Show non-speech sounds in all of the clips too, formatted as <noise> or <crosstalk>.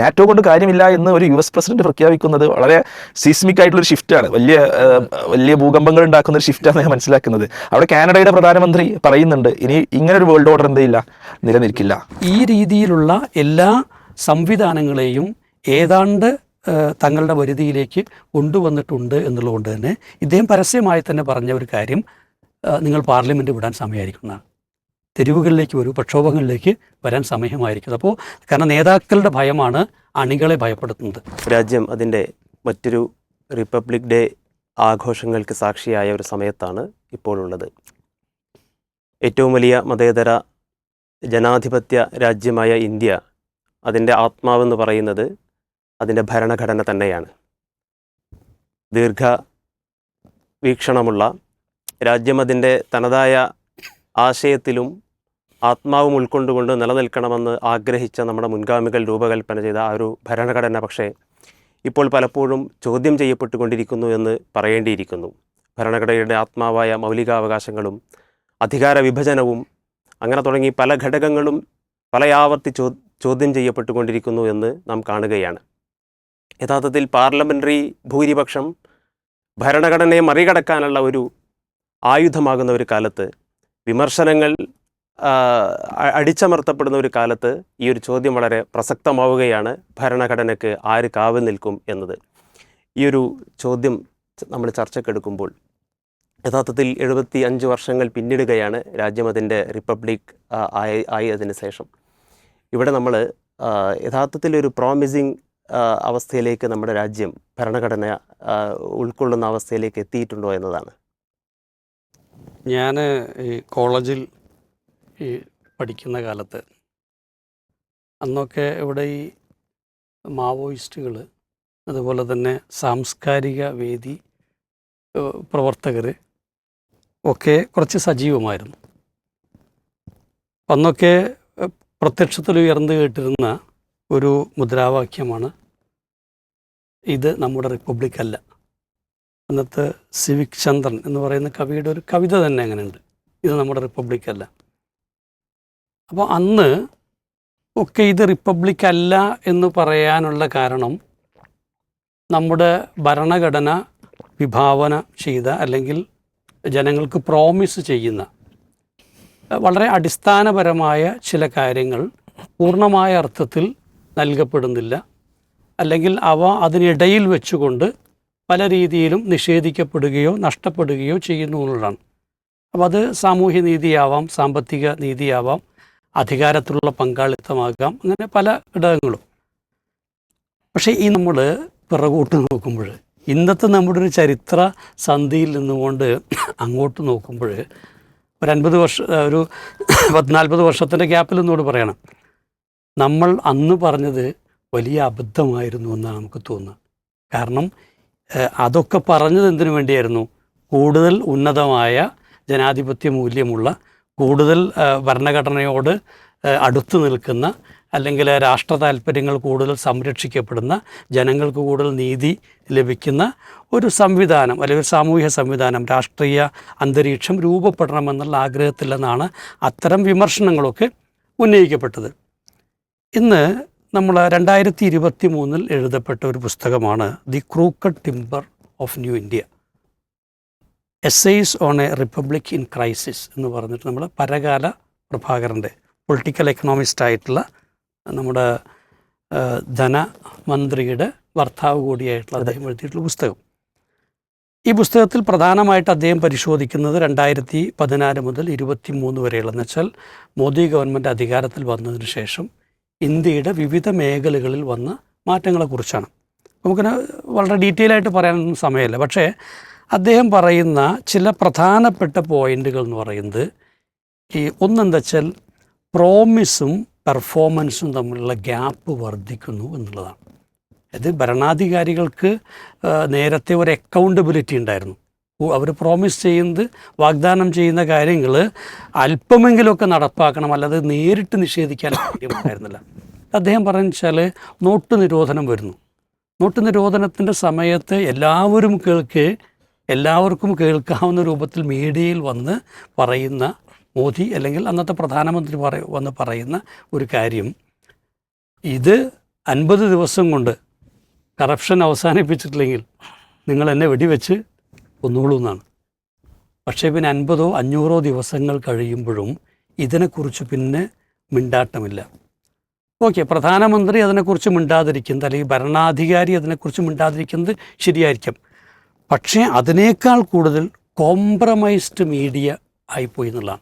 NATO കൊണ്ട് കാര്യമില്ല എന്ന് ഒരു യു എസ് പ്രസിഡന്റ് പ്രഖ്യാപിക്കുന്നത് വളരെ സീസ്മിക് ആയിട്ടുള്ള ഒരു ഷിഫ്റ്റാണ് വലിയ വലിയ ഭൂകമ്പങ്ങൾ ഉണ്ടാക്കുന്ന ഒരു ഷിഫ്റ്റാണ് ഞാൻ മനസ്സിലാക്കുന്നത്. അവിടെ കാനഡയുടെ പ്രധാനമന്ത്രി പറയുന്നുണ്ട് ഇനി ഇങ്ങനെ ഒരു വേൾഡ് ഓർഡർ എന്തെയില്ല നിലനിൽക്കില്ല. ഈ രീതിയിലുള്ള എല്ലാ സംവിധാനങ്ങളെയും ഏതാണ്ട് തങ്ങളുടെ വരുതിയിലേക്ക് കൊണ്ടുവന്നിട്ടുണ്ട് എന്നുള്ളതുകൊണ്ട് തന്നെ ഇദ്ദേഹം പരസ്യമായി തന്നെ പറഞ്ഞ ഒരു കാര്യം നിങ്ങൾ പാർലമെന്റ് വിടാൻ സമയമായിരിക്കുന്നതാണ് തെരുവുകളിലേക്ക് വരൂ പ്രക്ഷോഭങ്ങളിലേക്ക് വരാൻ സമയമായിരിക്കും. അപ്പോൾ കാരണം നേതാക്കളുടെ ഭയമാണ് അണികളെ ഭയപ്പെടുത്തുന്നത്. രാജ്യം അതിന്റെ മറ്റൊരു റിപ്പബ്ലിക് ഡേ ആഘോഷങ്ങൾക്ക് സാക്ഷിയായ ഒരു സമയത്താണ് ഇപ്പോഴുള്ളത്. ഏറ്റവും വലിയ മതേതര ജനാധിപത്യ രാജ്യമായ ഇന്ത്യ അതിന്റെ ആത്മാവെന്ന് പറയുന്നത് അതിന്റെ ഭരണഘടന തന്നെയാണ്. ദീർഘ വീക്ഷണമുള്ള രാജ്യം അതിന്റെ തനതായ ആശയത്തിലും ആത്മാവും ഉൾക്കൊണ്ടുകൊണ്ട് നിലനിൽക്കണമെന്ന് ആഗ്രഹിച്ച നമ്മുടെ മുൻഗാമികൾ രൂപകൽപ്പന ചെയ്ത ആ ഒരു ഭരണഘടന പക്ഷേ ഇപ്പോൾ പലപ്പോഴും ചോദ്യം ചെയ്യപ്പെട്ടുകൊണ്ടിരിക്കുന്നു എന്ന് പറയേണ്ടിയിരിക്കുന്നു. ഭരണഘടനയുടെ ആത്മാവായ മൗലികാവകാശങ്ങളും അധികാര വിഭജനവും അങ്ങനെ തുടങ്ങി പല ഘടകങ്ങളും പലയാവർത്തി ചോ ചോദ്യം ചെയ്യപ്പെട്ടുകൊണ്ടിരിക്കുന്നു എന്ന് നാം കാണുകയാണ്. യഥാർത്ഥത്തിൽ പാർലമെന്ററി ഭൂരിപക്ഷം ഭരണഘടനയെ മറികടക്കാനുള്ള ഒരു ആയുധമാകുന്ന ഒരു കാലത്ത് വിമർശനങ്ങൾ അടിച്ചമർത്തപ്പെടുന്ന ഒരു കാലത്ത് ഈ ഒരു ചോദ്യം വളരെ പ്രസക്തമാവുകയാണ്. ഭരണഘടനയ്ക്ക് ആര് കാവൽ നിൽക്കും എന്നത്. ഈ ഒരു ചോദ്യം നമ്മൾ ചർച്ചക്കെടുക്കുമ്പോൾ യഥാർത്ഥത്തിൽ എഴുപത്തി അഞ്ച് വർഷങ്ങൾ പിന്നിടുകയാണ് രാജ്യം അതിന്റെ റിപ്പബ്ലിക് ആയി ആയതിനു ശേഷം. ഇവിടെ നമ്മൾ യഥാർത്ഥത്തിൽ ഒരു പ്രോമിസിങ് അവസ്ഥയിലേക്ക് നമ്മുടെ രാജ്യം ഭരണഘടന ഉൾക്കൊള്ളുന്ന അവസ്ഥയിലേക്ക് എത്തിയിട്ടുണ്ടോ എന്നതാണ്. ഞാൻ ഈ കോളേജിൽ ഈ പഠിക്കുന്ന കാലത്ത്. അന്നൊക്കെ ഇവിടെ ഈ മാവോയിസ്റ്റുകൾ അതുപോലെ തന്നെ സാംസ്കാരിക വേദി പ്രവർത്തകർ ഒക്കെ കുറച്ച് സജീവമായിരുന്നു. അന്നൊക്കെ പ്രത്യക്ഷത്തിൽ ഉയർന്നു കേട്ടിരുന്ന ഒരു മുദ്രാവാക്യമാണ് ഇത് നമ്മുടെ റിപ്പബ്ലിക് അല്ല. അന്നത്തെ സിവിക് ചന്ദ്രൻ എന്ന് പറയുന്ന കവിയുടെ ഒരു കവിത തന്നെ അങ്ങനെയുണ്ട്. ഇത് നമ്മുടെ റിപ്പബ്ലിക് അല്ല. അപ്പോൾ അന്ന് ഒക്കെ ഇത് റിപ്പബ്ലിക് അല്ല എന്ന് പറയാനുള്ള കാരണം നമ്മുടെ ഭരണഘടന വിഭാവന ചെയ്ത അല്ലെങ്കിൽ ജനങ്ങൾക്ക് പ്രോമിസ് ചെയ്യുന്ന വളരെ അടിസ്ഥാനപരമായ ചില കാര്യങ്ങൾ പൂർണമായ അർത്ഥത്തിൽ നൽകപ്പെടുന്നില്ല. അല്ലെങ്കിൽ അവ അതിനിടയിൽ വെച്ചുകൊണ്ട് പല രീതിയിലും നിഷേധിക്കപ്പെടുകയോ നഷ്ടപ്പെടുകയോ ചെയ്യുന്നു എന്നുള്ളതാണ്. അപ്പോൾ അത് സാമൂഹ്യ നീതിയാവാം സാമ്പത്തിക നീതിയാവാം. അധികാരത്തിലുള്ള പങ്കാളിത്തമാകാം അങ്ങനെ പല ഘടകങ്ങളും. പക്ഷേ ഈ നമ്മൾ പിറകോട്ട് നോക്കുമ്പോൾ ഇന്നത്തെ നമ്മുടെ ഒരു ചരിത്ര സന്ധിയിൽ നിന്നുകൊണ്ട് അങ്ങോട്ട് നോക്കുമ്പോൾ ഒരു അൻപത് വർഷ ഒരു പത്തിനാൽപ്പത് വർഷത്തിന്റെ ഗ്യാപ്പിൽ നിന്നോട് പറയണം. നമ്മൾ അന്ന് പറഞ്ഞത് വലിയ അബദ്ധമായിരുന്നു എന്നാണ് നമുക്ക് തോന്നുന്നത്. കാരണം അതൊക്കെ പറഞ്ഞത് എന്തിനു വേണ്ടിയായിരുന്നു? കൂടുതൽ ഉന്നതമായ ജനാധിപത്യ മൂല്യമുള്ള കൂടുതൽ ഭരണഘടനയോട് അടുത്തു നിൽക്കുന്ന അല്ലെങ്കിൽ രാഷ്ട്ര താല്പര്യങ്ങൾ കൂടുതൽ സംരക്ഷിക്കപ്പെടുന്ന ജനങ്ങൾക്ക് കൂടുതൽ നീതി ലഭിക്കുന്ന ഒരു സംവിധാനം അല്ലെങ്കിൽ സാമൂഹ്യ സംവിധാനം രാഷ്ട്രീയ അന്തരീക്ഷം രൂപപ്പെടണമെന്നുള്ള ആഗ്രഹത്തിൽ നിന്നാണ് അത്തരം വിമർശനങ്ങളൊക്കെ ഉന്നയിക്കപ്പെട്ടത്. ഇന്ന് നമ്മൾ രണ്ടായിരത്തി ഇരുപത്തി മൂന്നിൽ എഴുതപ്പെട്ട ഒരു പുസ്തകമാണ് the crooked timber of new India. Essays on a republic in crisis എന്ന് പറഞ്ഞിട്ട് നമ്മൾ പരകാല പ്രഭാകരന്റെ പൊളിറ്റിക്കൽ എക്കണോമിസ്റ്റ് ആയിട്ടുള്ള നമ്മുടെ ധനമന്ത്രിയുടെ ഭർത്താവ് കൂടിയായിട്ടുള്ള അദ്ദേഹം എഴുതിയിട്ടുള്ള പുസ്തകം. ഈ പുസ്തകത്തിൽ പ്രധാനമായിട്ട് അദ്ദേഹം പരിശോധിക്കുന്നത് രണ്ടായിരത്തി പതിനാല് മുതൽ ഇരുപത്തി മൂന്ന് വരെയുള്ള എന്ന് വെച്ചാൽ മോദി ഗവൺമെന്റ് അധികാരത്തിൽ വന്നതിന് ശേഷം ഇന്ത്യയുടെ വിവിധ മേഖലകളിൽ വന്ന മാറ്റങ്ങളെക്കുറിച്ചാണ്. നമുക്കിന് വളരെ ഡീറ്റെയിൽ ആയിട്ട് പറയാനൊന്നും സമയമില്ല. പക്ഷേ അദ്ദേഹം പറയുന്ന ചില പ്രധാനപ്പെട്ട പോയിന്റുകൾ എന്ന് പറയുന്നത് ഈ ഒന്നെന്താ വെച്ചാൽ പ്രോമിസും പെർഫോമൻസും തമ്മിലുള്ള ഗ്യാപ്പ് വർദ്ധിക്കുന്നു എന്നുള്ളതാണ്. അത് ഭരണാധികാരികൾക്ക് നേരത്തെ ഒരു അക്കൗണ്ടബിലിറ്റി ഉണ്ടായിരുന്നു. അവർ പ്രോമിസ് ചെയ്യുന്നത് വാഗ്ദാനം ചെയ്യുന്ന കാര്യങ്ങൾ അല്പമെങ്കിലുമൊക്കെ നടപ്പാക്കണം അല്ലാതെ നേരിട്ട് നിഷേധിക്കാൻ സാധ്യമായിരുന്നില്ല അദ്ദേഹം പറഞ്ഞു വെച്ചാൽ നോട്ട് നിരോധനം വരുന്നു. നോട്ട് നിരോധനത്തിന്റെ സമയത്ത് എല്ലാവരും കേൾക്ക് എല്ലാവർക്കും കേൾക്കാവുന്ന രൂപത്തിൽ മീഡിയയിൽ വന്ന് പറയുന്ന മോദി അല്ലെങ്കിൽ അന്നത്തെ പ്രധാനമന്ത്രി പറ വന്ന് പറയുന്ന ഒരു കാര്യം. ഇത് അൻപത് ദിവസം കൊണ്ട് കറപ്ഷൻ അവസാനിപ്പിച്ചിട്ടില്ലെങ്കിൽ നിങ്ങൾ എന്നെ വെടിവെച്ച് കൊന്നോളൂ എന്നാണ്. പക്ഷേ പിന്നെ അൻപതോ അഞ്ഞൂറോ ദിവസങ്ങൾ കഴിയുമ്പോഴും ഇതിനെക്കുറിച്ച് പിന്നെ മിണ്ടാട്ടമില്ല. ഓക്കെ പ്രധാനമന്ത്രി അതിനെക്കുറിച്ച് മിണ്ടാതിരിക്കുന്നത് അല്ലെങ്കിൽ ഭരണാധികാരി അതിനെക്കുറിച്ച് മിണ്ടാതിരിക്കുന്നത് ശരിയായിരിക്കും. പക്ഷേ അതിനേക്കാൾ കൂടുതൽ കോംപ്രമൈസ്ഡ് മീഡിയ ആയിപ്പോയി എന്നുള്ളതാണ്.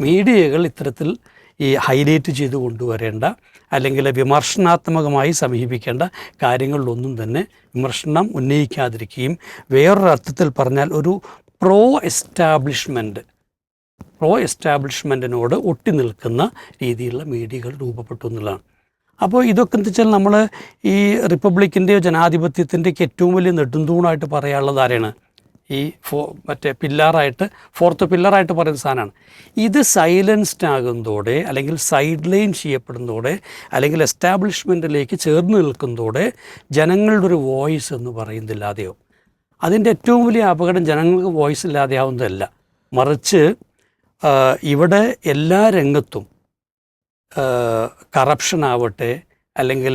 മീഡിയകൾ ഇത്തരത്തിൽ ഈ ഹൈലൈറ്റ് ചെയ്ത് കൊണ്ടുവരേണ്ട അല്ലെങ്കിൽ വിമർശനാത്മകമായി സമീപിക്കേണ്ട കാര്യങ്ങളിലൊന്നും തന്നെ വിമർശനം ഉന്നയിക്കാതിരിക്കുകയും വേറൊരർത്ഥത്തിൽ പറഞ്ഞാൽ ഒരു പ്രോ എസ്റ്റാബ്ലിഷ്മെന്റ് പ്രോ എസ്റ്റാബ്ലിഷ്മെന്റിനോട് ഒട്ടി നിൽക്കുന്ന രീതിയിലുള്ള മീഡിയകൾ രൂപപ്പെട്ടു എന്നുള്ളതാണ്. അപ്പോൾ ഇതൊക്കെ എന്താ വെച്ചാൽ നമ്മൾ ഈ റിപ്പബ്ലിക്കിന്റെയോ ജനാധിപത്യത്തിന്റെയൊക്കെ ഏറ്റവും വലിയ നെടുന്തൂണായിട്ട് പറയാനുള്ളത് ആരെയാണ് ഈ ഫോ മറ്റേ പില്ലറായിട്ട് ഫോർത്ത് പില്ലറായിട്ട് പറയുന്ന സാധനമാണ്. ഇത് സൈലൻസ്ഡ് ആകുന്നതോടെ അല്ലെങ്കിൽ സൈഡ് ലൈൻ ചെയ്യപ്പെടുന്നതോടെ അല്ലെങ്കിൽ എസ്റ്റാബ്ലിഷ്മെന്റിലേക്ക് ചേർന്ന് നിൽക്കുന്നതോടെ ജനങ്ങളുടെ ഒരു വോയിസ് എന്ന് പറയുന്നില്ലാതെയോ അതിന്റെ ഏറ്റവും വലിയ അപകടം ജനങ്ങൾക്ക് വോയിസ് ഇല്ലാതെയാവുന്നതല്ല. മറിച്ച് ഇവിടെ എല്ലാ രംഗത്തും കറപ്ഷൻ ആവട്ടെ അല്ലെങ്കിൽ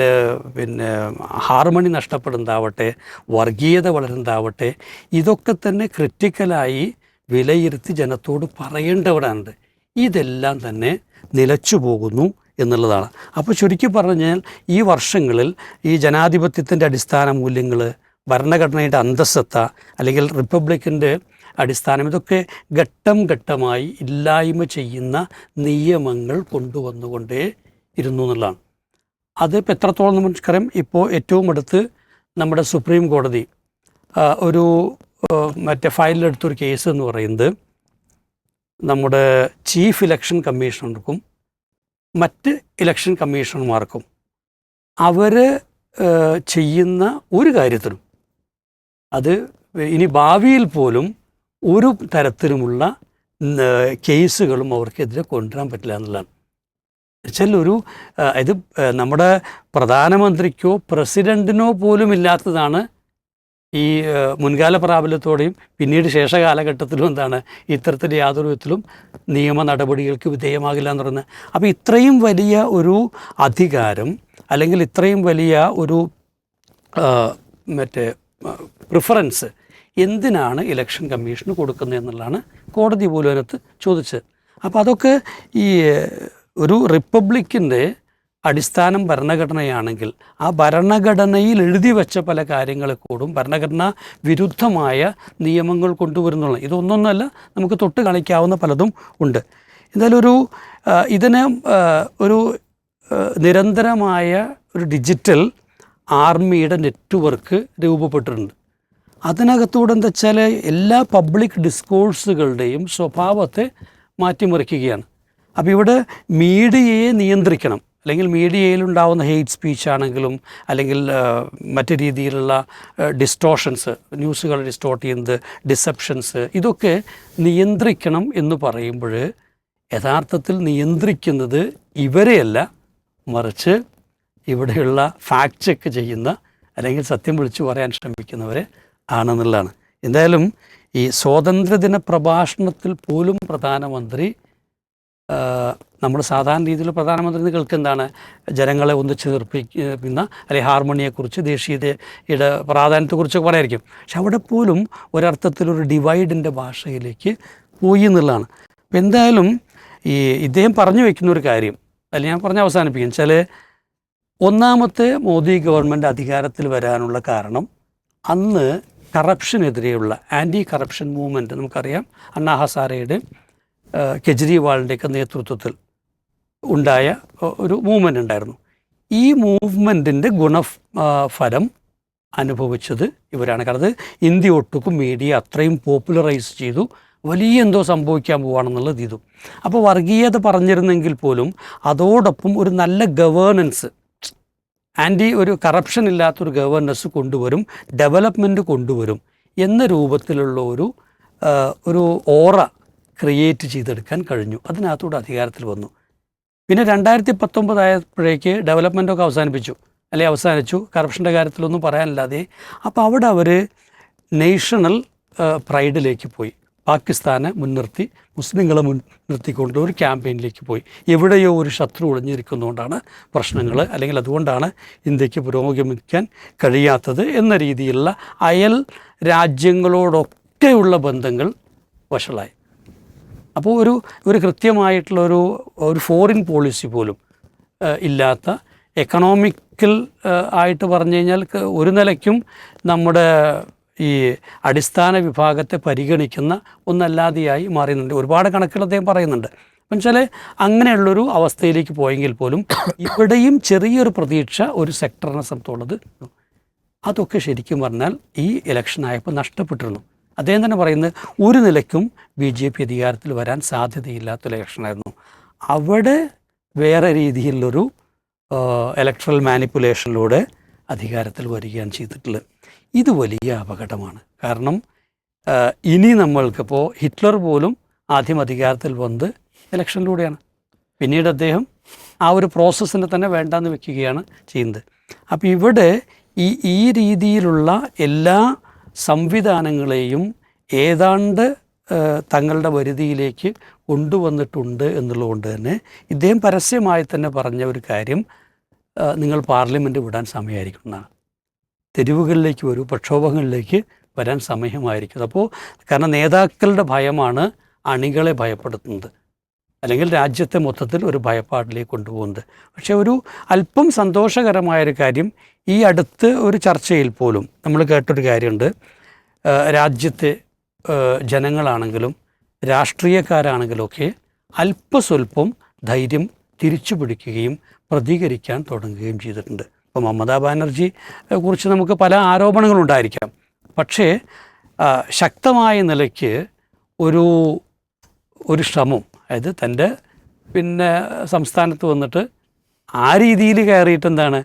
പിന്നെ ഹാർമണി നഷ്ടപ്പെടുന്നതാവട്ടെ വർഗീയത വളരുന്നതാവട്ടെ ഇതൊക്കെ തന്നെ ക്രിറ്റിക്കലായി വിലയിരുത്തി ജനത്തോട് പറയേണ്ടവരാണ് ഇതെല്ലാം തന്നെ നിലച്ചു പോകുന്നു എന്നുള്ളതാണ്. അപ്പോൾ ചുരുക്കി പറഞ്ഞാൽ ഈ വർഷങ്ങളിൽ ഈ ജനാധിപത്യത്തിന്റെ അടിസ്ഥാന മൂല്യങ്ങൾ ഭരണഘടനയുടെ അന്തസ്സത്ത അല്ലെങ്കിൽ റിപ്പബ്ലിക്കിന്റെ അടിസ്ഥാനം. ഇതൊക്കെ ഘട്ടം ഘട്ടമായി ഇല്ലായ്മ ചെയ്യുന്ന നിയമങ്ങൾ കൊണ്ടുവന്നുകൊണ്ടേ ഇരുന്നു എന്നുള്ളതാണ്. അത് ഇപ്പോൾ എത്രത്തോളം നമുക്കറിയാം. ഇപ്പോൾ ഏറ്റവും അടുത്ത് നമ്മുടെ സുപ്രീം കോടതി ഒരു മറ്റേ ഫയലിലെടുത്തൊരു കേസ് എന്ന് പറയുന്നത് നമ്മുടെ ചീഫ് ഇലക്ഷൻ കമ്മീഷണർക്കും മറ്റ് ഇലക്ഷൻ കമ്മീഷണർമാർക്കും അവർ ചെയ്യുന്ന ഒരു കാര്യത്തിലും അത് ഇനി ഭാവിയിൽ പോലും ഒരു തരത്തിലുമുള്ള കേസുകളും അവർക്കെതിരെ കൊണ്ടുവരാൻ പറ്റില്ല എന്നുള്ളതാണ്. വെച്ചാൽ ഒരു ഇത് നമ്മുടെ പ്രധാനമന്ത്രിക്കോ പ്രസിഡന്റിനോ പോലും ഇല്ലാത്തതാണ് ഈ മുൻകാല പ്രാബല്യത്തോടെയും പിന്നീട് ശേഷ കാലഘട്ടത്തിലും എന്താണ് ഇത്തരത്തിൽ യാതൊരു വിധത്തിലും നിയമ നടപടികൾക്ക് വിധേയമാകില്ല എന്ന് പറയുന്നത്. അപ്പോൾ ഇത്രയും വലിയ ഒരു അധികാരം അല്ലെങ്കിൽ ഇത്രയും വലിയ ഒരു മറ്റേ പ്രിഫറൻസ് എന്തിനാണ് ഇലക്ഷൻ കമ്മീഷന് കൊടുക്കുന്നത് എന്നുള്ളതാണ് കോടതി പോലും അതിനകത്ത് ചോദിച്ചത്. അപ്പോൾ അതൊക്കെ ഈ ഒരു റിപ്പബ്ലിക്കിന്റെ അടിസ്ഥാനം ഭരണഘടനയാണെങ്കിൽ ആ ഭരണഘടനയിൽ എഴുതി വെച്ച പല കാര്യങ്ങളെ കൂടും ഭരണഘടന വിരുദ്ധമായ നിയമങ്ങൾ കൊണ്ടുവരുന്നുള്ള ഇതൊന്നൊന്നുമല്ല നമുക്ക് തൊട്ട് കളിക്കാവുന്ന പലതും ഉണ്ട്. എന്തായാലും ഒരു ഇതിന് ഒരു നിരന്തരമായ ഒരു ഡിജിറ്റൽ ആർമിയുടെ നെറ്റ്വർക്ക് രൂപപ്പെട്ടിട്ടുണ്ട്. അതിനകത്തൂടെ എന്താ വെച്ചാൽ എല്ലാ പബ്ലിക് ഡിസ്കോഴ്സുകളുടെയും സ്വഭാവത്തെ മാറ്റിമറിക്കുകയാണ്. അപ്പോൾ ഇവിടെ മീഡിയയെ നിയന്ത്രിക്കണം. അല്ലെങ്കിൽ മീഡിയയിലുണ്ടാവുന്ന ഹെയ്റ്റ് സ്പീച്ച് ആണെങ്കിലും അല്ലെങ്കിൽ മറ്റു രീതിയിലുള്ള ഡിസ്റ്റോഷൻസ് ന്യൂസുകൾ ഡിസ്റ്റോർട്ട് ചെയ്യുന്നത് ഡിസെപ്ഷൻസ് ഇതൊക്കെ നിയന്ത്രിക്കണം എന്ന് പറയുമ്പോൾ യഥാർത്ഥത്തിൽ നിയന്ത്രിക്കുന്നത് ഇവരെയല്ല. മറിച്ച് ഇവിടെയുള്ള ഫാക്ട് ചെക്ക് ചെയ്യുന്ന അല്ലെങ്കിൽ സത്യം വിളിച്ചു പറയാൻ ശ്രമിക്കുന്നവരെ ആണെന്നുള്ളതാണ്. എന്തായാലും ഈ സ്വാതന്ത്ര്യദിന പ്രഭാഷണത്തിൽ പോലും പ്രധാനമന്ത്രി നമ്മൾ സാധാരണ രീതിയിൽ പ്രധാനമന്ത്രി എന്ന് കേൾക്കുന്നതാണ്. ജനങ്ങളെ ഒന്നിച്ച് നിർപ്പിക്കുന്ന അല്ലെങ്കിൽ ഹാർമോണിയെക്കുറിച്ച് ദേശീയതയുടെ പ്രാധാന്യത്തെക്കുറിച്ചൊക്കെ പറയായിരിക്കും. പക്ഷെ അവിടെ പോലും ഒരർത്ഥത്തിലൊരു ഡിവൈഡിന്റെ ഭാഷയിലേക്ക് പോയി എന്നുള്ളതാണ്. അപ്പം എന്തായാലും ഈ ഇദ്ദേഹം പറഞ്ഞു വയ്ക്കുന്ന ഒരു കാര്യം അല്ലെങ്കിൽ ഞാൻ പറഞ്ഞ് അവസാനിപ്പിക്കും വെച്ചാൽ ഒന്നാമത്തെ മോദി ഗവൺമെന്റ് അധികാരത്തിൽ വരാനുള്ള കാരണം അന്ന് കറപ്ഷനെതിരെയുള്ള ആന്റി കറപ്ഷൻ മൂവ്മെന്റ് നമുക്കറിയാം. അണ്ണാ ഹസാരയുടെ കെജ്രിവാളിന്റെയൊക്കെ നേതൃത്വത്തിൽ ഉണ്ടായ ഒരു മൂവ്മെന്റ് ഉണ്ടായിരുന്നു. ഈ മൂവ്മെന്റിന്റെ ഗുണ ഫലം അനുഭവിച്ചത് ഇവരാണ്. കാരണം അത് ഇന്ത്യ ഒട്ടുക്കും മീഡിയ അത്രയും പോപ്പുലറൈസ് ചെയ്തു. വലിയ എന്തോ സംഭവിക്കാൻ പോവാണെന്നുള്ളത് ഇതും. അപ്പോൾ വർഗീയത പറഞ്ഞിരുന്നെങ്കിൽ പോലും അതോടൊപ്പം ഒരു നല്ല ഗവേണൻസ് ആന്റി ഒരു കറപ്ഷൻ ഇല്ലാത്തൊരു ഗവർണൻസ് കൊണ്ടുവരും ഡെവലപ്മെന്റ് കൊണ്ടുവരും എന്ന രൂപത്തിലുള്ള ഒരു ഒരു ഓറ ക്രിയേറ്റ് ചെയ്തെടുക്കാൻ കഴിഞ്ഞു. അതിനകത്തൂടെ അധികാരത്തിൽ വന്നു. പിന്നെ രണ്ടായിരത്തി പത്തൊമ്പതായപ്പോഴേക്ക് ഡെവലപ്മെന്റൊക്കെ അവസാനിപ്പിച്ചു. അല്ലെ അവസാനിച്ചു. കറപ്ഷന്റെ കാര്യത്തിലൊന്നും പറയാനില്ലാതെ. അപ്പോൾ അവിടെ അവർ നേഷണൽ പ്രൈഡിലേക്ക് പോയി. പാകിസ്ഥാനെ മുൻനിർത്തി മുസ്ലിങ്ങളെ മുൻനിർത്തിക്കൊണ്ട് ഒരു ക്യാമ്പയിനിലേക്ക് പോയി. എവിടെയോ ഒരു ശത്രു ഒളിഞ്ഞിരിക്കുന്നതുകൊണ്ടാണ് പ്രശ്നങ്ങൾ. അല്ലെങ്കിൽ അതുകൊണ്ടാണ് ഇന്ത്യയ്ക്ക് പുരോഗമിക്കാൻ കഴിയാത്തത് എന്ന രീതിയിലുള്ള അയൽ രാജ്യങ്ങളോടൊക്കെയുള്ള ബന്ധങ്ങൾ വഷളായി. അപ്പോൾ ഒരു ഒരു കൃത്യമായിട്ടുള്ള ഒരു ഒരു ഫോറിൻ പോളിസി പോലും ഇല്ലാത്ത എക്കണോമിക്കൽ ആയിട്ട് പറഞ്ഞു കഴിഞ്ഞാൽ ഒരു നിലയ്ക്കും നമ്മുടെ ഈ അടിസ്ഥാന വിഭാഗത്തെ പരിഗണിക്കുന്ന ഒന്നല്ലാതെയായി മാറിയുന്നുണ്ട്. ഒരുപാട് കണക്കുകൾ അദ്ദേഹം പറയുന്നുണ്ട്. എന്നുവെച്ചാൽ അങ്ങനെയുള്ളൊരു അവസ്ഥയിലേക്ക് പോയെങ്കിൽ പോലും <coughs> ഇവിടെയും ചെറിയൊരു പ്രതീക്ഷ ഒരു സെക്ടറിനെ സംബന്ധിച്ചുള്ളത്. അതൊക്കെ ശരിക്കും പറഞ്ഞാൽ ഈ ഇലക്ഷൻ ആയപ്പോൾ നഷ്ടപ്പെട്ടിരുന്നു. അദ്ദേഹം തന്നെ പറയുന്നത് ഒരു നിലയ്ക്കും ബി ജെ പി അധികാരത്തിൽ വരാൻ സാധ്യതയില്ലാത്ത ഇലക്ഷനായിരുന്നു അവിടെ വേറെ രീതിയിലുള്ളൊരു ഇലക്ട്രൽ മാനിപ്പുലേഷനിലൂടെ അധികാരത്തിൽ വരികയാണ് ചെയ്തിട്ടുള്ളത്. ഇത് വലിയ അപകടമാണ്. കാരണം ഇനി നമ്മൾക്കിപ്പോൾ ഹിറ്റ്ലർ പോലും ആദ്യം അധികാരത്തിൽ വന്നത് ഇലക്ഷനിലൂടെയാണ്. പിന്നീട് അദ്ദേഹം ആ ഒരു പ്രോസസ്സിനെ തന്നെ വേണ്ടാന്ന് വെക്കുകയാണ് ചെയ്യുന്നത്. അപ്പോൾ ഇവിടെ ഈ ഈ രീതിയിലുള്ള എല്ലാ സംവിധാനങ്ങളെയും ഏതാണ്ട് തങ്ങളുടെ വരുതിയിലേക്ക് കൊണ്ടുവന്നിട്ടുണ്ട് എന്നുള്ളതുകൊണ്ട് തന്നെ ഇദ്ദേഹം പരസ്യമായി തന്നെ പറഞ്ഞ ഒരു കാര്യം നിങ്ങൾ പാർലമെന്റ് വിടാൻ സമയമായിരിക്കും എന്നാണ്. തെരുവുകളിലേക്ക് വരൂ പ്രക്ഷോഭങ്ങളിലേക്ക് വരാൻ സമയമായിരിക്കും. അപ്പോൾ കാരണം നേതാക്കളുടെ ഭയമാണ് അണികളെ ഭയപ്പെടുത്തുന്നത്. അല്ലെങ്കിൽ രാജ്യത്തെ മൊത്തത്തിൽ ഒരു ഭയപ്പാടിലേക്ക് കൊണ്ടുപോകുന്നത്. പക്ഷേ ഒരു അല്പം സന്തോഷകരമായൊരു കാര്യം ഈ അടുത്ത് ഒരു ചർച്ചയിൽ പോലും നമ്മൾ കേട്ടൊരു കാര്യമുണ്ട്. രാജ്യത്തെ ജനങ്ങളാണെങ്കിലും രാഷ്ട്രീയക്കാരാണെങ്കിലും ഒക്കെ അല്പസ്വല്പം ധൈര്യം തിരിച്ചു പിടിക്കുകയും പ്രതികരിക്കാൻ തുടങ്ങുകയും ചെയ്തിട്ടുണ്ട്. ഇപ്പോൾ മമതാ ബാനർജി കുറിച്ച് നമുക്ക് പല ആരോപണങ്ങളുണ്ടായിരിക്കാം. പക്ഷേ ശക്തമായ നിലയ്ക്ക് ഒരു ഒരു ശ്രമം അതായത് തന്റെ പിന്നെ സംസ്ഥാനത്ത് വന്നിട്ട് ആ രീതിയിൽ കയറിയിട്ട് എന്താണ്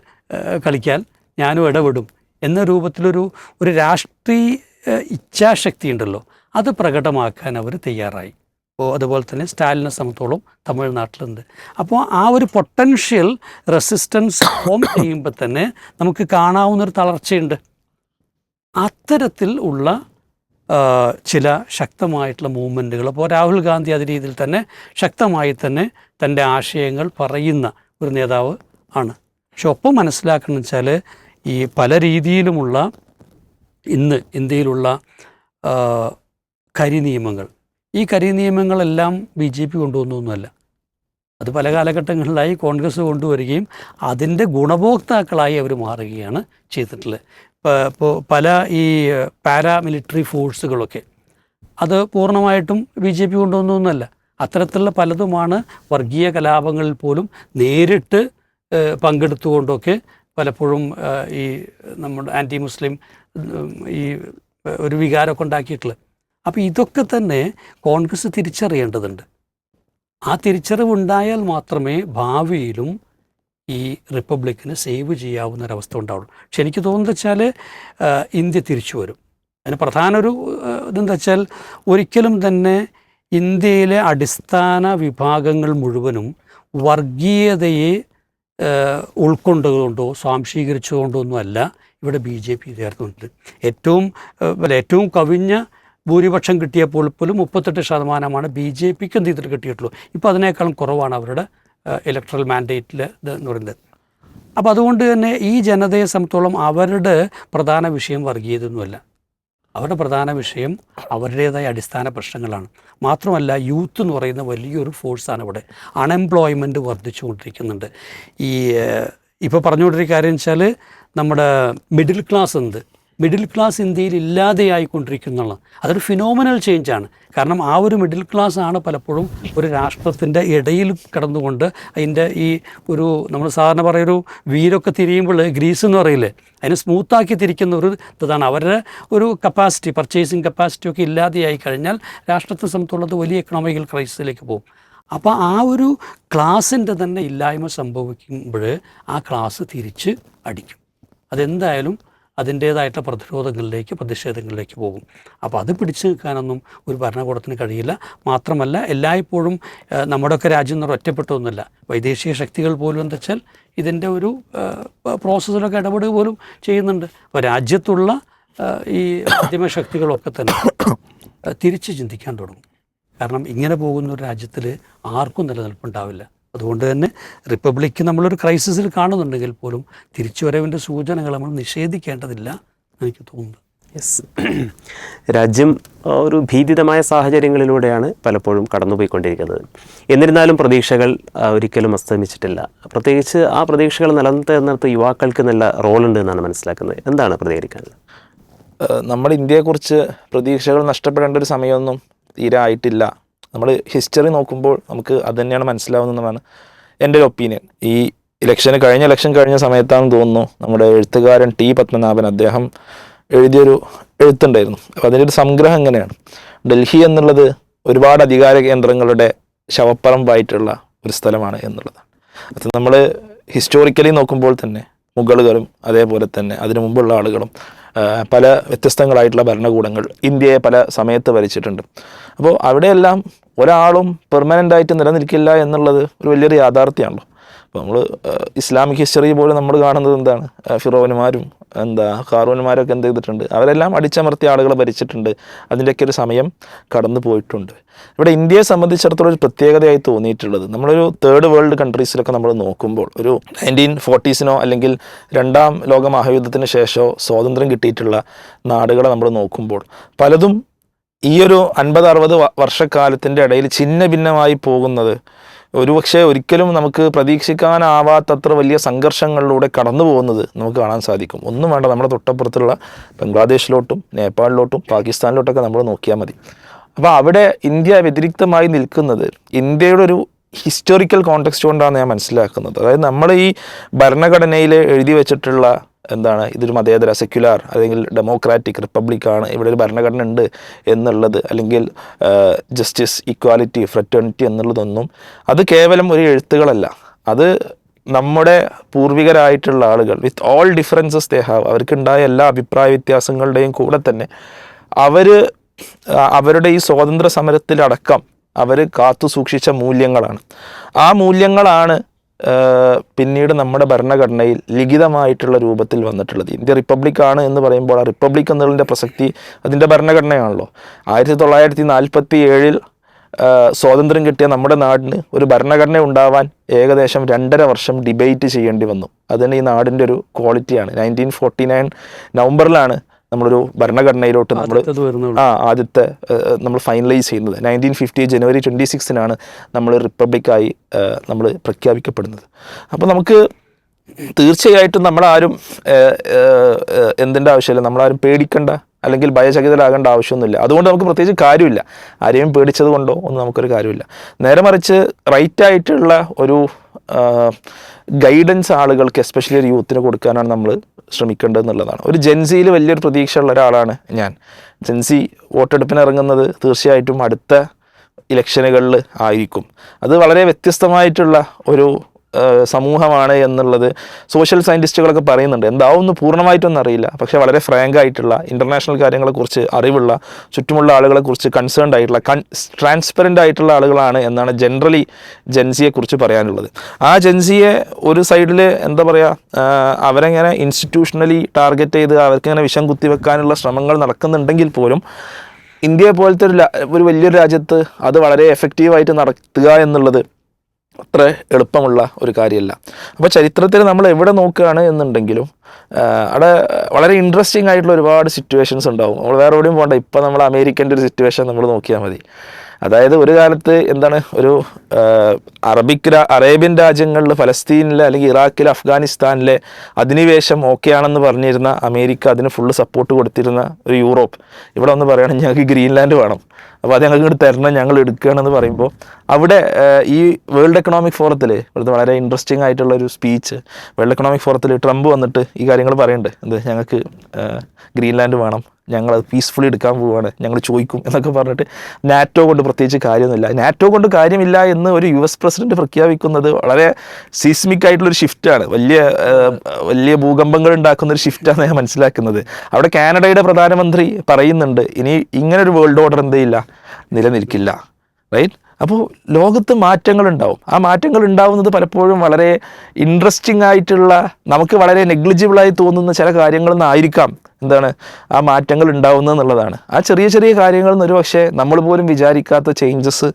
കളിക്കാൻ ഞാനും ഇടപെടും എന്ന രൂപത്തിലൊരു ഒരു രാഷ്ട്രീയ ഇച്ഛാശക്തി ഉണ്ടല്ലോ അത് പ്രകടമാക്കാൻ അവർ തയ്യാറായി. അപ്പോൾ അതുപോലെ തന്നെ സ്റ്റാലിനെ സംബന്ധിച്ചോളം തമിഴ്നാട്ടിലുണ്ട്. അപ്പോൾ ആ ഒരു പൊട്ടൻഷ്യൽ റെസിസ്റ്റൻസ് ഫോം ചെയ്യുമ്പോൾ തന്നെ നമുക്ക് കാണാവുന്നൊരു തളർച്ചയുണ്ട്. അത്തരത്തിൽ ഉള്ള ചില ശക്തമായിട്ടുള്ള മൂവ്മെന്റുകൾ അപ്പോൾ രാഹുൽ ഗാന്ധി അത് രീതിയിൽ തന്നെ ശക്തമായി തന്നെ തന്റെ ആശയങ്ങൾ പറയുന്ന ഒരു നേതാവ് ആണ്. പക്ഷെ ഒപ്പം മനസ്സിലാക്കണം വെച്ചാൽ ഈ പല രീതിയിലുമുള്ള ഇന്ന് ഇന്ത്യയിലുള്ള കരി നിയമങ്ങൾ ഈ കരി നിയമങ്ങളെല്ലാം ബി ജെ പി കൊണ്ടുവന്നൊന്നുമല്ല. അത് പല കാലഘട്ടങ്ങളിലായി കോൺഗ്രസ് കൊണ്ടുവരികയും അതിന്റെ ഗുണഭോക്താക്കളായി അവർ മാറുകയാണ് ചെയ്തിട്ടുള്ളത്. ഇപ്പോൾ പല ഈ പാരാമിലിറ്ററി ഫോഴ്സുകളൊക്കെ. അത് പൂർണമായിട്ടും ബി ജെ പി കൊണ്ടുവന്നൊന്നുമല്ല. അത്തരത്തിലുള്ള പലതുമാണ് വർഗീയ കലാപങ്ങളിൽ പോലും നേരിട്ട് പങ്കെടുത്തുകൊണ്ടൊക്കെ പലപ്പോഴും ഈ നമ്മുടെ ആന്റി മുസ്ലിം ഈ ഒരു വികാരമൊക്കെ ഉണ്ടാക്കിയിട്ടുള്ളത്. അപ്പോൾ ഇതൊക്കെ തന്നെ കോൺഗ്രസ് തിരിച്ചറിയേണ്ടതുണ്ട്. ആ തിരിച്ചറിവ് ഉണ്ടായാൽ മാത്രമേ ഭാവിയിലും ഈ റിപ്പബ്ലിക്കിന് സേവ് ചെയ്യാവുന്ന ഒരവസ്ഥ ഉണ്ടാവുള്ളൂ. പക്ഷെ എനിക്ക് തോന്നുന്നത് വെച്ചാൽ ഇന്ത്യ തിരിച്ചു വരും. അതിന് പ്രധാന ഒരു ഇതെന്താ വെച്ചാൽ ഒരിക്കലും തന്നെ ഇന്ത്യയിലെ അടിസ്ഥാന വിഭാഗങ്ങൾ മുഴുവനും വർഗീയതയെ ഉൾക്കൊണ്ടുകൊണ്ടോ സ്വാംശീകരിച്ചുകൊണ്ടോ ഒന്നുമല്ല ഇവിടെ ബി ജെ പി ചേർത്തുകൊണ്ട് ഏറ്റവും ഏറ്റവും കവിഞ്ഞ ഭൂരിപക്ഷം കിട്ടിയപ്പോൾ പോലും മുപ്പത്തെട്ട് ശതമാനമാണ് ബി ജെ പിക്ക് എന്ത് ചെയ്തിട്ട് കിട്ടിയിട്ടുള്ളൂ. ഇപ്പോൾ അതിനേക്കാളും കുറവാണ് അവരുടെ ഇലക്ട്രൽ മാൻഡേറ്റിൽ എന്ന് പറയുന്നത്. അപ്പോൾ അതുകൊണ്ട് തന്നെ ഈ ജനതയെ സംബന്ധിച്ചോളം അവരുടെ പ്രധാന വിഷയം വർഗീയതൊന്നുമല്ല. അവരുടെ പ്രധാന വിഷയം അവരുടേതായ അടിസ്ഥാന പ്രശ്നങ്ങളാണ്. മാത്രമല്ല യൂത്ത് എന്ന് പറയുന്ന വലിയൊരു ഫോഴ്സാണ് ഇവിടെ. അൺഎംപ്ലോയ്മെന്റ് വർദ്ധിച്ചുകൊണ്ടിരിക്കുന്നുണ്ട്. ഈ ഇപ്പോൾ പറഞ്ഞുകൊണ്ടിരിക്കുന്ന കാര്യം വെച്ചാൽ നമ്മുടെ മിഡിൽ ക്ലാസ് എന്ത്? മിഡിൽ ക്ലാസ് ഇന്ത്യയിൽ ഇല്ലാതെയായിക്കൊണ്ടിരിക്കുന്നുള്ള അതൊരു ഫിനോമിനൽ ചേഞ്ചാണ് കാരണം ആ ഒരു മിഡിൽ ക്ലാസ് ആണ് പലപ്പോഴും ഒരു രാഷ്ട്രത്തിന്റെ ഇടയിൽ കിടന്നുകൊണ്ട് അതിന്റെ ഈ ഒരു നമ്മൾ സാധാരണ പറയൊരു വീരൊക്കെ തിരിയുമ്പോൾ ഗ്രീസ് എന്ന് പറയില്ലേ അതിനെ സ്മൂത്താക്കി തിരിക്കുന്ന ഒരു ഇതാണ്. അവരുടെ ഒരു കപ്പാസിറ്റി പർച്ചേസിങ് കപ്പാസിറ്റി ഒക്കെ ഇല്ലാതെയായി കഴിഞ്ഞാൽ രാഷ്ട്രത്തെ സംബന്ധിച്ചുള്ളത് വലിയ എക്കണോമിക്കൽ ക്രൈസിസിലേക്ക് പോകും. അപ്പോൾ ആ ഒരു ക്ലാസ്സിന്റെ തന്നെ ഇല്ലായ്മ സംഭവിക്കുമ്പോൾ ആ ക്ലാസ് തിരിച്ച് അടിക്കും. അതെന്തായാലും അതിന്റേതായിട്ടുള്ള പ്രതിരോധങ്ങളിലേക്ക് പ്രതിഷേധങ്ങളിലേക്ക് പോകും. അപ്പോൾ അത് പിടിച്ചു നിൽക്കാനൊന്നും ഒരു ഭരണകൂടത്തിന് കഴിയില്ല. മാത്രമല്ല എല്ലായ്പ്പോഴും നമ്മുടെയൊക്കെ രാജ്യം എന്ന് ഒറ്റപ്പെട്ടൊന്നുമില്ല. വൈദേശിക ശക്തികൾ പോലും എന്താ വെച്ചാൽ ഇതിന്റെ ഒരു പ്രോസസ്സിലൊക്കെ ഇടപെടുക പോലും ചെയ്യുന്നുണ്ട്. അപ്പോൾ രാജ്യത്തുള്ള ഈ മാധ്യമ ശക്തികളൊക്കെ തന്നെ തിരിച്ച് ചിന്തിക്കാൻ തുടങ്ങും. കാരണം ഇങ്ങനെ പോകുന്ന ഒരു രാജ്യത്തിൽ ആർക്കും നിലനിൽപ്പുണ്ടാവില്ല. അതുകൊണ്ട് തന്നെ റിപ്പബ്ലിക്ക് നമ്മളൊരു ക്രൈസിസിൽ കാണുന്നുണ്ടെങ്കിൽ പോലും തിരിച്ചുവരവിന്റെ സൂചനകൾ നമ്മൾ നിഷേധിക്കേണ്ടതില്ല എനിക്ക് തോന്നുന്നു. യെസ് <clears throat> രാജ്യം ഒരു ഭീതിതമായ സാഹചര്യങ്ങളിലൂടെയാണ് പലപ്പോഴും കടന്നുപോയിക്കൊണ്ടിരിക്കുന്നത്. എന്നിരുന്നാലും പ്രതീക്ഷകൾ ഒരിക്കലും അസ്തമിച്ചിട്ടില്ല. പ്രത്യേകിച്ച് ആ പ്രതീക്ഷകൾ നിലനിർത്തുന്നിടത്ത് യുവാക്കൾക്ക് നല്ല റോളുണ്ട് എന്നാണ് മനസ്സിലാക്കുന്നത്. എന്താണ് പ്രതികരിക്കാനുള്ളത്? നമ്മൾ ഇന്ത്യയെക്കുറിച്ച് പ്രതീക്ഷകൾ നഷ്ടപ്പെടേണ്ട ഒരു സമയമൊന്നും തീരെ ആയിട്ടില്ല നമ്മൾ ഹിസ്റ്ററി നോക്കുമ്പോൾ നമുക്ക് അത് തന്നെയാണ് മനസ്സിലാവുന്നതാണ് എന്റെ ഒരു ഒപ്പീനിയൻ ഈ ഇലക്ഷന് കഴിഞ്ഞ ഇലക്ഷൻ കഴിഞ്ഞ സമയത്താണെന്ന് തോന്നുന്നു നമ്മുടെ എഴുത്തുകാരൻ ടി പത്മനാഭൻ അദ്ദേഹം എഴുതിയൊരു എഴുത്തുണ്ടായിരുന്നു. അപ്പോൾ അതിന്റെ ഒരു സംഗ്രഹം എങ്ങനെയാണ്? ഡൽഹി എന്നുള്ളത് ഒരുപാട് അധികാര കേന്ദ്രങ്ങളുടെ ശവപ്പറമ്പായിട്ടുള്ള ഒരു സ്ഥലമാണ് എന്നുള്ളത് അത് നമ്മൾ ഹിസ്റ്റോറിക്കലി നോക്കുമ്പോൾ തന്നെ മുഗളുകളും അതേപോലെ തന്നെ അതിനു മുമ്പുള്ള ആളുകളും പല വ്യത്യസ്തങ്ങളായിട്ടുള്ള ഭരണകൂടങ്ങൾ ഇന്ത്യയെ പല സമയത്ത് ഭരിച്ചിട്ടുണ്ട്. അപ്പോൾ അവിടെയെല്ലാം ഒരാളും പെർമനന്റായിട്ട് നിലനിൽക്കില്ല എന്നുള്ളത് ഒരു വലിയൊരു യാഥാർത്ഥ്യമാണല്ലോ. അപ്പോൾ നമ്മൾ ഇസ്ലാമിക് ഹിസ്റ്ററി പോലെ നമ്മൾ കാണുന്നത് എന്താണ്? ഫിറോവന്മാരും എന്താ ഖാറൂന്മാരൊക്കെ എന്ത് ചെയ്തിട്ടുണ്ട്? അവരെല്ലാം അടിച്ചമർത്തിയ ആളുകളെ ഭരിച്ചിട്ടുണ്ട്. അതിന്റെയൊക്കെ ഒരു സമയം കടന്നു പോയിട്ടുണ്ട്. ഇവിടെ ഇന്ത്യയെ സംബന്ധിച്ചിടത്തോളം ഒരു പ്രത്യേകതയായി തോന്നിയിട്ടുള്ളത് നമ്മളൊരു തേർഡ് വേൾഡ് കൺട്രീസിലൊക്കെ നമ്മൾ നോക്കുമ്പോൾ ഒരു നയന്റീൻ ഫോർട്ടീസിനോ അല്ലെങ്കിൽ രണ്ടാം ലോക മഹായുദ്ധത്തിന് ശേഷമോ സ്വാതന്ത്ര്യം കിട്ടിയിട്ടുള്ള നാടുകളെ നമ്മൾ നോക്കുമ്പോൾ പലതും ഈ ഒരു അൻപത് അറുപത് വർഷക്കാലത്തിന്റെ ഇടയിൽ ഛിന്ന ഭിന്നമായി പോകുന്നത് ഒരുപക്ഷെ ഒരിക്കലും നമുക്ക് പ്രതീക്ഷിക്കാനാവാത്തത്ര വലിയ സംഘർഷങ്ങളിലൂടെ കടന്നു പോകുന്നത് നമുക്ക് കാണാൻ സാധിക്കും. ഒന്നും വേണ്ട നമ്മുടെ തൊട്ടപ്പുറത്തുള്ള ബംഗ്ലാദേശിലോട്ടും നേപ്പാളിലോട്ടും പാകിസ്ഥാനിലോട്ടൊക്കെ നമ്മൾ നോക്കിയാൽ മതി. അപ്പോൾ അവിടെ ഇന്ത്യ വ്യതിരിക്തമായി നിൽക്കുന്നത് ഇന്ത്യയുടെ ഒരു ഹിസ്റ്റോറിക്കൽ കോണ്ടെക്സ്റ്റ് കൊണ്ടാണ് ഞാൻ മനസ്സിലാക്കുന്നത്. അതായത് നമ്മൾ ഈ ഭരണഘടനയിൽ എഴുതി വെച്ചിട്ടുള്ള എന്താണ്? ഇതൊരു മതേതര സെക്യുലാർ അല്ലെങ്കിൽ ഡെമോക്രാറ്റിക് റിപ്പബ്ലിക്കാണ് ഇവിടെ ഒരു ഭരണഘടന ഉണ്ട് എന്നുള്ളത് അല്ലെങ്കിൽ ജസ്റ്റിസ് ഇക്വാലിറ്റി ഫ്രറ്റേണിറ്റി എന്നുള്ളതൊന്നും അത് കേവലം ഒരു എഴുത്തുകളല്ല. അത് നമ്മുടെ പൂർവികരായിട്ടുള്ള ആളുകൾ with all differences they have അവർക്കുണ്ടായ എല്ലാ അഭിപ്രായ വ്യത്യാസങ്ങളുടെയും കൂടെ തന്നെ അവർ അവരുടെ ഈ സ്വാതന്ത്ര്യ സമരത്തിലടക്കം അവർ കാത്തു സൂക്ഷിച്ച മൂല്യങ്ങളാണ്. ആ മൂല്യങ്ങളാണ് പിന്നീട് നമ്മുടെ ഭരണഘടനയിൽ ലിഖിതമായിട്ടുള്ള രൂപത്തിൽ വന്നിട്ടുള്ളത്. ഇന്ത്യ റിപ്പബ്ലിക് ആണ് എന്ന് പറയുമ്പോൾ ആ റിപ്പബ്ലിക് എന്നുള്ളതിന്റെ പ്രസക്തി അതിന്റെ ഭരണഘടനയാണല്ലോ. ആയിരത്തി തൊള്ളായിരത്തി നാൽപ്പത്തി ഏഴിൽ സ്വാതന്ത്ര്യം കിട്ടിയ നമ്മുടെ നാടിന് ഒരു ഭരണഘടന ഉണ്ടാവാൻ ഏകദേശം രണ്ടര വർഷം ഡിബേറ്റ് ചെയ്യേണ്ടി വന്നു. അതിന് ഈ നാടിന്റെ ഒരു ക്വാളിറ്റിയാണ്. നയന്റീൻ ഫോർട്ടി നയൻ നവംബറിലാണ് നമ്മളൊരു ഭരണഘടനയിലോട്ട് നമ്മൾ ആ ആദ്യത്തെ നമ്മൾ ഫൈനലൈസ് ചെയ്യുന്നത്. നയന്റീൻ ഫിഫ്റ്റി ജനുവരി ട്വന്റി സിക്സിനാണ് നമ്മൾ റിപ്പബ്ലിക്കായി നമ്മൾ പ്രഖ്യാപിക്കപ്പെടുന്നത്. അപ്പോൾ നമുക്ക് തീർച്ചയായിട്ടും നമ്മളാരും എന്തിന്റെ ആവശ്യമില്ല. നമ്മളാരും പേടിക്കണ്ട അല്ലെങ്കിൽ ഭയചകിതരാകേണ്ട ആവശ്യമൊന്നുമില്ല. അതുകൊണ്ട് നമുക്ക് പ്രത്യേകിച്ച് കാര്യമില്ല. ആരെയും പേടിച്ചത് കൊണ്ടോ ഒന്നും നമുക്കൊരു കാര്യമില്ല. നേരെ മറിച്ച് റൈറ്റായിട്ടുള്ള ഒരു ഗൈഡൻസ് ആളുകൾക്ക് എസ്പെഷ്യലി ഒരു യൂത്തിന് കൊടുക്കാനാണ് നമ്മൾ ശ്രമിക്കേണ്ടത് എന്നുള്ളതാണ്. ഒരു ജെൻസിയിൽ വലിയൊരു പ്രതീക്ഷയുള്ള ഒരാളാണ് ഞാൻ. ജെൻസി വോട്ടെടുപ്പിന് ഇറങ്ങുന്നത് തീർച്ചയായിട്ടും അടുത്ത ഇലക്ഷനുകളിൽ ആയിരിക്കും. അത് വളരെ വ്യത്യസ്തമായിട്ടുള്ള ഒരു സമൂഹമാണ് എന്നുള്ളത് സോഷ്യൽ സയന്റിസ്റ്റുകളൊക്കെ പറയുന്നുണ്ട്. എന്താവുമെന്ന് പൂർണമായിട്ടൊന്നും അറിയില്ല. പക്ഷേ വളരെ ഫ്രാങ്ക് ആയിട്ടുള്ള ഇന്റർനാഷണൽ കാര്യങ്ങളെക്കുറിച്ച് അറിവുള്ള ചുറ്റുമുള്ള ആളുകളെക്കുറിച്ച് കൺസേൺഡ് ആയിട്ടുള്ള കൺ ട്രാൻസ്പെറന്റ് ആയിട്ടുള്ള ആളുകളാണ് എന്നാണ് ജനറലി ജെൻസിയെക്കുറിച്ച് പറയാനുള്ളത്. ആ ജെൻസിയെ ഒരു സൈഡിൽ എന്താ പറയുക അവരെങ്ങനെ ഇൻസ്റ്റിറ്റ്യൂഷണലി ടാർഗറ്റ് ചെയ്ത് അവർക്കിങ്ങനെ വിഷം കുത്തിവെക്കാനുള്ള ശ്രമങ്ങൾ നടക്കുന്നുണ്ടെങ്കിൽ പോലും ഇന്ത്യയെ പോലത്തെ ഒരു ഒരു വലിയൊരു രാജ്യത്ത് അത് വളരെ എഫക്റ്റീവായിട്ട് നടത്തുക എന്നുള്ളത് അത്ര എളുപ്പമുള്ള ഒരു കാര്യമല്ല. അപ്പോൾ ചരിത്രത്തിൽ നമ്മൾ എവിടെ നോക്കുകയാണ് എന്നുണ്ടെങ്കിലും അവിടെ വളരെ ഇൻട്രസ്റ്റിംഗ് ആയിട്ടുള്ള ഒരുപാട് സിറ്റുവേഷൻസ് ഉണ്ടാവും. നമ്മൾ വേറെ എവിടെയും പോകണ്ട. ഇപ്പം നമ്മൾ അമേരിക്കന്റെ ഒരു സിറ്റുവേഷൻ നമ്മൾ നോക്കിയാൽ മതി. അതായത് ഒരു കാലത്ത് എന്താണ് ഒരു അറബിക് അറേബ്യൻ രാജ്യങ്ങളിൽ ഫലസ്തീനിലെ അല്ലെങ്കിൽ ഇറാഖിലെ അഫ്ഗാനിസ്ഥാനിലെ അധിനിവേശം ഓക്കെ ആണെന്ന് പറഞ്ഞിരുന്ന അമേരിക്ക അതിന് ഫുള്ള് സപ്പോർട്ട് കൊടുത്തിരുന്ന ഒരു യൂറോപ്പ്. ഇവിടെ ഒന്ന് പറയുകയാണെങ്കിൽ ഞങ്ങൾക്ക് ഗ്രീൻലാൻഡ് വേണം. അപ്പോൾ അത് ഞങ്ങൾക്ക് ഇങ്ങോട്ട് തരണം ഞങ്ങൾ എടുക്കുകയാണെന്ന് പറയുമ്പോൾ അവിടെ ഈ വേൾഡ് എക്കണോമിക് ഫോറത്തിൽ ഇവിടുത്തെ വളരെ ഇൻട്രസ്റ്റിംഗ് ആയിട്ടുള്ള ഒരു സ്പീച്ച് വേൾഡ് എക്കണോമിക് ഫോറത്തിൽ ട്രംപ് വന്നിട്ട് ഈ കാര്യങ്ങൾ പറയുന്നുണ്ട്. എന്ത്? ഞങ്ങൾക്ക് ഗ്രീൻലാൻഡ് വേണം. ഞങ്ങൾ അത് പീസ്ഫുള്ളി എടുക്കാൻ പോവുകയാണ് ഞങ്ങൾ ചോദിക്കും എന്നൊക്കെ പറഞ്ഞിട്ട് നാറ്റോ കൊണ്ട് പ്രത്യേകിച്ച് കാര്യമൊന്നുമില്ല. നാറ്റോ കൊണ്ട് കാര്യമില്ല എന്ന് ഒരു യു എസ് പ്രസിഡന്റ് പ്രഖ്യാപിക്കുന്നത് വളരെ സീസ്മിക് ആയിട്ടുള്ളൊരു ഷിഫ്റ്റാണ് വലിയ വലിയ ഭൂകമ്പങ്ങൾ ഉണ്ടാക്കുന്ന ഒരു ഷിഫ്റ്റാണ് ഞാൻ മനസ്സിലാക്കുന്നത്. അവിടെ കാനഡയുടെ പ്രധാനമന്ത്രി പറയുന്നുണ്ട് ഇനി ഇങ്ങനൊരു വേൾഡ് ഓർഡർ എന്തെയില്ല നിലനിൽക്കില്ല. റൈറ്റ് അപ്പോൾ ലോകത്ത് മാറ്റങ്ങളുണ്ടാവും. ആ മാറ്റങ്ങൾ ഉണ്ടാവുന്നത് പലപ്പോഴും വളരെ ഇൻട്രസ്റ്റിംഗ് ആയിട്ടുള്ള നമുക്ക് വളരെ നെഗ്ലിജിബിളായി തോന്നുന്ന ചില കാര്യങ്ങളൊന്നും ആയിരിക്കാം എന്താണ് ആ മാറ്റങ്ങൾ ഉണ്ടാവുന്നത് എന്നുള്ളതാണ്. ആ ചെറിയ ചെറിയ കാര്യങ്ങളിൽ നിന്ന് ഒരു പക്ഷേ നമ്മൾ പോലും വിചാരിക്കാത്ത ചേഞ്ചസ്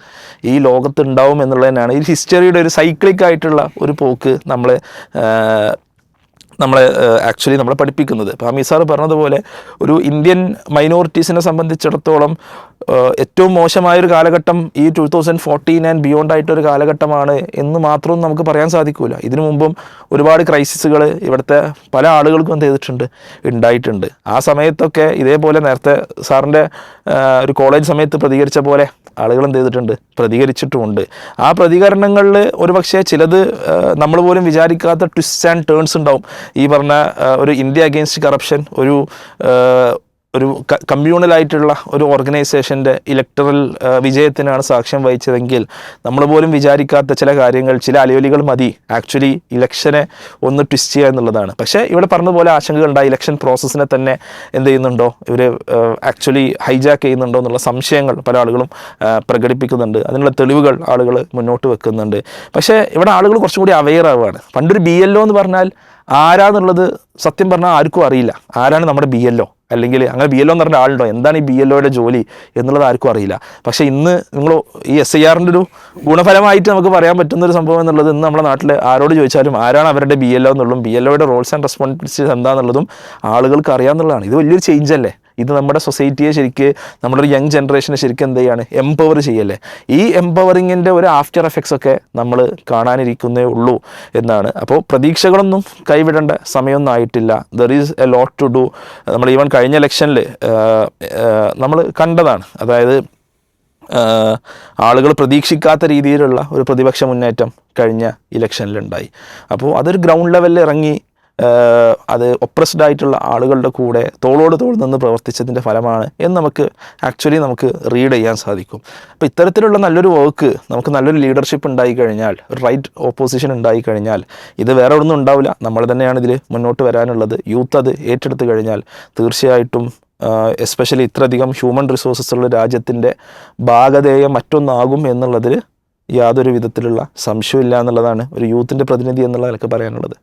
ഈ ലോകത്ത് ഉണ്ടാവും എന്നുള്ളത് തന്നെയാണ് ഈ ഹിസ്റ്ററിയുടെ ഒരു സൈക്ലിക് ആയിട്ടുള്ള ഒരു പോക്ക് നമ്മളെ നമ്മളെ ആക്ച്വലി നമ്മളെ പഠിപ്പിക്കുന്നത്. ഇപ്പോൾ അമീ സാർ പറഞ്ഞതുപോലെ ഒരു ഇന്ത്യൻ മൈനോറിറ്റീസിനെ സംബന്ധിച്ചിടത്തോളം ഏറ്റവും മോശമായൊരു കാലഘട്ടം ഈ two thousand fourteen and beyond ആയിട്ടൊരു കാലഘട്ടമാണ് എന്ന് മാത്രം നമുക്ക് പറയാൻ സാധിക്കില്ല ഇതിനു മുമ്പും ഒരുപാട് ക്രൈസിസുകൾ ഇവിടുത്തെ പല ആളുകൾക്കും എന്ത് ചെയ്തിട്ടുണ്ട്? ഉണ്ടായിട്ടുണ്ട്. ആ സമയത്തൊക്കെ ഇതേപോലെ നേരത്തെ സാറിന്റെ ഒരു കോളേജ് സമയത്ത് പ്രതികരിച്ച പോലെ ആളുകൾ എന്ത് ചെയ്തിട്ടുണ്ട്? പ്രതികരിച്ചിട്ടുമുണ്ട്. ആ പ്രതികരണങ്ങളിൽ ഒരുപക്ഷെ ചിലത് നമ്മൾ പോലും വിചാരിക്കാത്ത ട്വിസ്റ്റ് ആൻഡ് ടേൺസ് ഉണ്ടാവും. ഈ പറഞ്ഞ ഒരു ഇന്ത്യ അഗെയിൻസ്റ്റ് കറപ്ഷൻ ഒരു ആ, ഒരു കമ്മ്യൂണലായിട്ടുള്ള ഒരു ഓർഗനൈസേഷന്റെ ഇലക്ടറൽ വിജയത്തിനാണ് സാക്ഷ്യം വഹിച്ചതെങ്കിൽ നമ്മൾ പോലും വിചാരിക്കാത്ത ചില കാര്യങ്ങൾ ചില അലയൊലികൾ മതി. ആക്ച്വലി ഇലക്ഷനെ ഒന്ന് ട്വിസ്റ്റ് ചെയ്യുക എന്നുള്ളതാണ്. പക്ഷേ ഇവിടെ പറഞ്ഞതുപോലെ ആശങ്കകൾ ഉണ്ടായി. ഇലക്ഷൻ പ്രോസസ്സിനെ തന്നെ എന്ത് ചെയ്യുന്നുണ്ടോ? ഇവർ ആക്ച്വലി ഹൈജാക്ക് ചെയ്യുന്നുണ്ടോ എന്നുള്ള സംശയങ്ങൾ പല ആളുകളും ആ, പ്രകടിപ്പിക്കുന്നുണ്ട്. അതിനുള്ള തെളിവുകൾ ആളുകൾ മുന്നോട്ട് വെക്കുന്നുണ്ട്. പക്ഷേ ഇവിടെ ആളുകൾ കുറച്ചും കൂടി അവെയർ ആവുകയാണ്. പണ്ടൊരു ബി എൽ എന്ന് പറഞ്ഞാൽ ആരാന്നുള്ളത് സത്യം പറഞ്ഞാൽ ആർക്കും അറിയില്ല. ആരാണ് നമ്മുടെ ബി എൽ അല്ലെങ്കിൽ അങ്ങനെ ബി എൽ എന്ന് പറഞ്ഞ ആളുണ്ടോ? എന്താണ് ഈ ബി എൽ ജോലി എന്നുള്ളത് ആർക്കും അറിയില്ല. പക്ഷേ ഇന്ന് നിങ്ങൾ ഈ എസ് ഐ ആറിന്റെ ഒരു ഗുണഫലമായിട്ട് നമുക്ക് പറയാൻ പറ്റുന്ന ഒരു സംഭവം എന്നുള്ളത് ഇന്ന് നമ്മുടെ നാട്ടിൽ ആരോട് ചോദിച്ചാലും ആരാണ് അവരുടെ ബി എൽ എന്നുള്ളതും B L roles and responsibilities എന്താണെന്നുള്ളതും ആളുകൾക്ക് അറിയാമെന്നുള്ളതാണ് ഇത് വലിയൊരു ചേഞ്ച് അല്ലേ? ഇത് നമ്മുടെ സൊസൈറ്റിയെ ശരിക്ക് നമ്മുടെ ഒരു യങ് ജനറേഷനെ ശരിക്കും എന്ത് ചെയ്യാണ്? എംപവർ ചെയ്യല്ലേ? ഈ എംപവറിങ്ങിന്റെ ഒരു ആഫ്റ്റർ എഫക്ട്സ് ഒക്കെ നമ്മൾ കാണാനിരിക്കുന്നേ ഉള്ളൂ എന്നാണ്. അപ്പോൾ പ്രതീക്ഷകളൊന്നും കൈവിടേണ്ട സമയമൊന്നും ആയിട്ടില്ല. There is a lot to do നമ്മൾ ഈവൻ കഴിഞ്ഞ ഇലക്ഷനിൽ നമ്മൾ കണ്ടതാണ്. അതായത് ആളുകൾ പ്രതീക്ഷിക്കാത്ത രീതിയിലുള്ള ഒരു പ്രതിപക്ഷ മുന്നേറ്റം കഴിഞ്ഞ ഇലക്ഷനിലുണ്ടായി അപ്പോൾ അതൊരു ഗ്രൗണ്ട് ലെവലിൽ ഇറങ്ങി അത് ഒപ്രസ്ഡ് ആയിട്ടുള്ള ആളുകളുടെ കൂടെ തോളോട് തോൾ നിന്ന് പ്രവർത്തിച്ചതിന്റെ ഫലമാണ് എന്ന് നമുക്ക് ആക്ച്വലി നമുക്ക് റീഡ് ചെയ്യാൻ സാധിക്കും. അപ്പോൾ ഇത്തരത്തിലുള്ള നല്ലൊരു വർക്ക് നമുക്ക് നല്ലൊരു ലീഡർഷിപ്പ് ഉണ്ടായി കഴിഞ്ഞാൽ ഒരു റൈറ്റ് ഓപ്പോസിഷൻ ഉണ്ടായി കഴിഞ്ഞാൽ ഇത് വേറെ ഒന്നും ഉണ്ടാവില്ല. നമ്മൾ തന്നെയാണ് ഇതിൽ മുന്നോട്ട് വരാനുള്ളത്. യൂത്ത് അത് ഏറ്റെടുത്ത് കഴിഞ്ഞാൽ തീർച്ചയായിട്ടും എസ്പെഷ്യലി ഇത്രയധികം ഹ്യൂമൻ റിസോഴ്സസ് ഉള്ള രാജ്യത്തിന്റെ ഭാഗധേയം മറ്റൊന്നാകും എന്നുള്ളതിൽ യാതൊരു വിധത്തിലുള്ള സംശയമില്ല എന്നുള്ളതാണ് ഒരു യൂത്തിന്റെ പ്രതിനിധി എന്നുള്ള നിലയ്ക്ക് പറയാനുള്ളത്.